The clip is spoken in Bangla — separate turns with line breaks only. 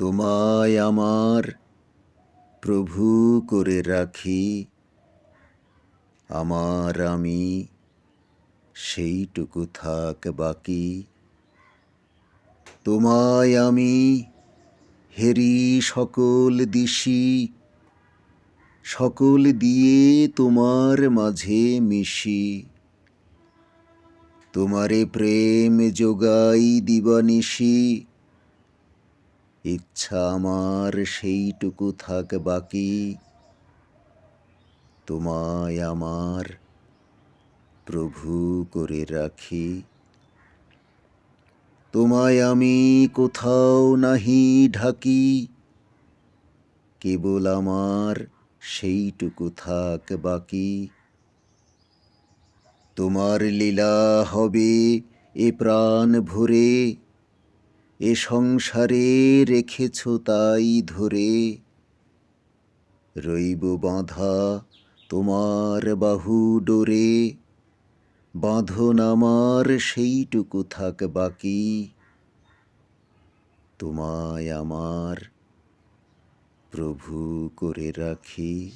তোমায় আমার প্রভু করে রাখি। আমার আমি সেইটুকু থাক বাকি। তোমায় আমি হেরি সকল দিশি। সকল দিয়ে তোমার মাঝে মিশি। তোমারে প্রেম যোগাই দিবানিশি। ইচ্ছা আমার সেইটুকু থাক বাকি। তোমায় আমার প্রভু করে রাখি। তোমায় আমি কোথাও নাহি ঢাকি। কেবল আমার সেইটুকু থাক বাকি। তোমার লীলা হবে এ প্রাণ ভরে। এ সংসারে রেখেছ তাই ধরে। রইব বাঁধা তোমার বাহু ডোরে। বাঁধন আমার সেইটুকু থাক বাকি। তোমায় আমার প্রভু করে রাখি।